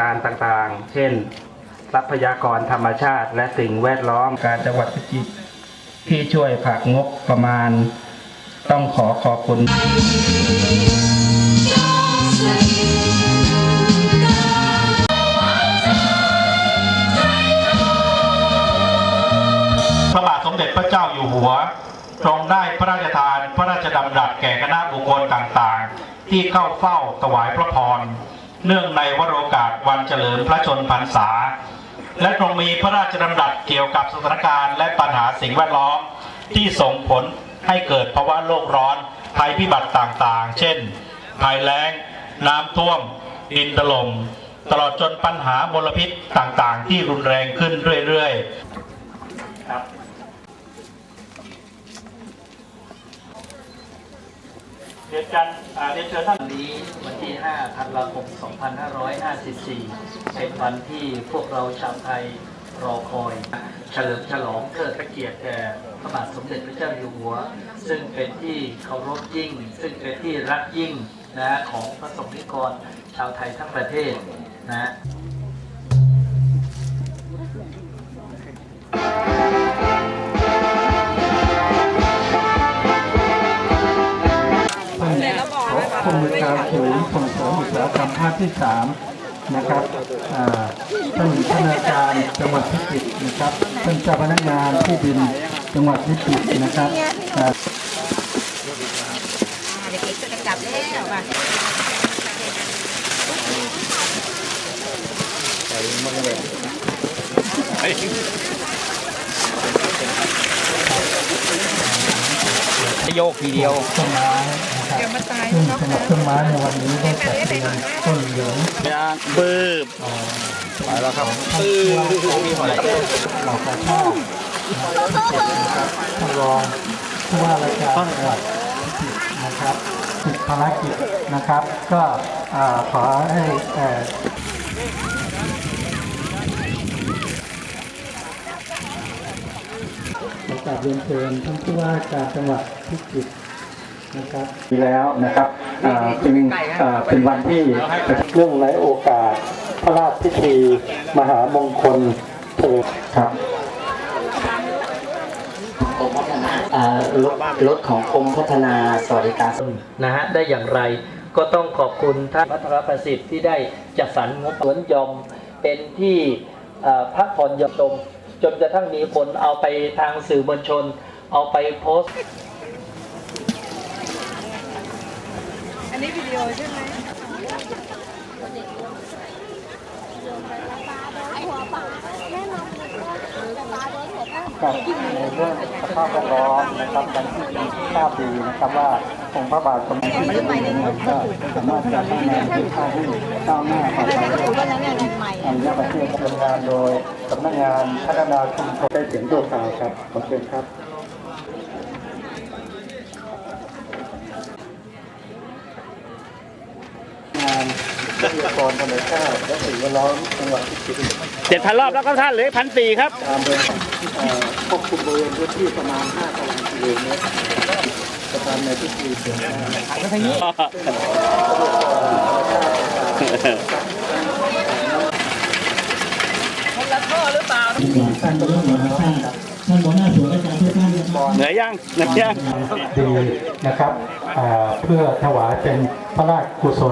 การต่างๆ เช่น ทรัพยากรธรรมชาติ และสิ่งแวดล้อม การจังหวัดพิจิตรที่ช่วยผลักงบประมาณ ต้องขอขอบคุณพระบาทสมเด็จพระเจ้าอยู่หัวทรงได้พระราชทาน พระราชดำรัสแก่คณะบุคคลต่างๆ ที่เข้าเฝ้าถวายพระพร เนื่องในวโรกาสวันเฉลิมพระชนพรรษา และทรงมีพระราชดำรัสเกี่ยวกับสถานการณ์และปัญหาสิ่งแวดล้อมที่ส่งผลให้เกิดภาวะโลกร้อนภัยพิบัติต่างๆ เช่น ภัยแล้ง น้ำท่วม ดินถล่มตลอดจนปัญหามลพิษต่างๆ ที่รุนแรงขึ้นเรื่อยๆครับ เรียนกันเรียนเชิญท่านวันนี้วันที่ 5 ธันวาคม 2554 เป็นวันที่พวกเราชาวไทยรอคอย เฉลิมฉลองเทิดพระเกียรติแด่พระบาทสมเด็จพระเจ้าอยู่หัว ซึ่งเป็นที่เคารพยิ่ง ซึ่งเป็นที่รักยิ่งนะของพระสงฆ์นิกรชาวไทยทั้งประเทศนะานผู้มีการศูนย์ส่งเสริมอุตสาหกรรมภาคที่สามนะครับท่านท่านอาจารย์จังหวัดพิจิตรนะครับท่านเจ้าพนักงานที่ดินจังหวัดพิจิตรนะครับเด็กๆจะกลับแล้วมา โยกทีเดียวต้นไม้นะครับซึ่งสำหรับต้นไม้ในวันนี้ได้จัดเตรียมต้นเหลืองปื๊บไปแล้วครับปื๊บมีหอยเหล่ากาชาตินะครับท่านรองผู้ว่าราชการจังหวัดพิจิตรนะครับติดภารกิจนะครับ ก็อ่าขอให้เอ่อ ขอ กราบเรียนเชิญท่านผู้ว่าการจังหวัดพิจิตรนะครับมีแล้วนะครับอ่าจึงอ่าเป็นวันที่เรื่องในโอกาส พระราชพิธี มหามงคลเถิดครับอ่ารถรถของกรมพัฒนาสวัสดิการนะฮะได้อย่างไรก็ต้องขอบคุณท่านพัทรประสิทธิ์ที่ได้จัดสรรงบสวนหยอมเป็นที่เอ่อพักผ่อนหย่อนชม จนกระทั่งมีคนเอาไปทางสื่อมวลชน เอาไปโพสต์อันนี้วิดีโอใช่ไหมกับในเรื่องสภาพแวดล้อมนะครับดังที่ทราบดีนะครับว่า องค์พระบาทสมเด็จพระเจ้าอยู่หัวก็สามารถจะพัฒนาประเทศชาติให้ก้าวหน้าต่อไปได้อันนี้ประเทศดำเนินงานโดยสำนักงานพัฒนาชุมชนได้เสียงตัวข่าวครับขอบคุณครับงานทรัพยากรธรรมชาติและสิ่งแวดล้อมจังหวัดพิจิตรเจ็ดพันรอบแล้วครับท่านเหลือพันสี่ครับตามโดยเอ่อควบคุมบริเวณพื้นที่ประมาณ5ตารางกิโลเมตร ประธานในพิธีเสียงนาทางนี้คนละท่อหรือเปล่าท่านก็ต้องมาท่านท่านหัวหน้าส่วนราชการทุกท่านนะครับเหนื่อยยังเหนื่อยยังดีนะครับอ่าเพื่อถวายเป็นพระราชกุศล